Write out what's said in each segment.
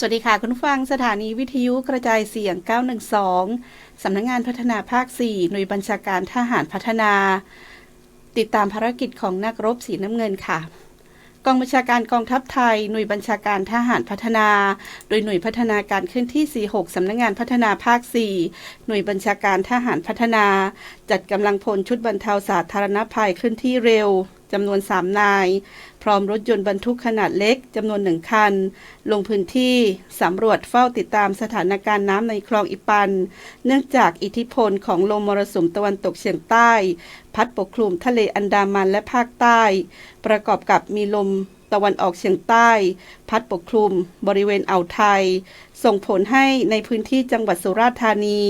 สวัสดีค่ะ คุณฟังสถานีวิทยุกระจายเสียง 912 สำนักงงานพัฒนาภาค 4 หน่วยบัญชาการทหารพัฒนา ติดตามภารกิจของนักรบสีน้ำเงินค่ะ กองบัญชาการกองทัพไทย หน่วยบัญชาการทหารพัฒนา โดยหน่วยพัฒนาการเคลื่อนที่ 46 สำนักงงานพัฒนาภาค 4 หน่วยบัญชาการทหารพัฒนา จัดกำลังพลชุดบรรเทาสาธารณภัยเคลื่อนที่เร็ว จำนวน 3 นาย พร้อมรถยนต์บรรทุกขนาดเล็กจำนวนหนึ่งคัน ลงพื้นที่สำรวจเฝ้าติดตามสถานการณ์น้ำในคลองอิปัน เนื่องจากอิทธิพลของลมมรสุมตะวันตกเฉียงใต้ พัดปกคลุมทะเลอันดามันและภาคใต้ ประกอบกับมีลมตะวันออกเฉียงใต้ พัดปกคลุมบริเวณอ่าวไทย ส่งผลให้ในพื้นที่จังหวัดสุราษฎร์ธานี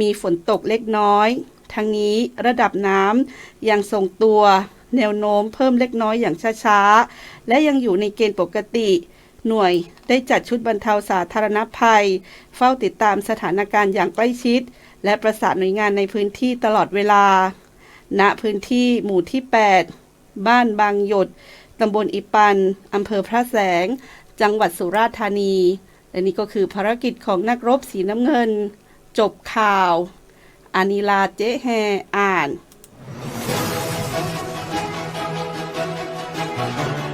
มีฝนตกเล็กน้อย ทั้งนี้ระดับน้ำยังทรงตัว แนวโน้มเพิ่มเล็กน้อยอย่างช้าๆ และยังอยู่ในเกณฑ์ปกติ หน่วยได้จัดชุดบรรเทาสาธารณภัย เฝ้าติดตามสถานการณ์อย่างใกล้ชิด และประสานหน่วยงานในพื้นที่ตลอดเวลา ณพื้นที่หมู่ที่ 8 บ้านบางหยดตำบลอิปันอำเภอพระแสง จังหวัดสุราษฎร์ธานี และนี่ก็คือภารกิจของนักรบสีน้ำเงิน จบข่าว อานิลาเจ๊แฮอ่าน Thank you.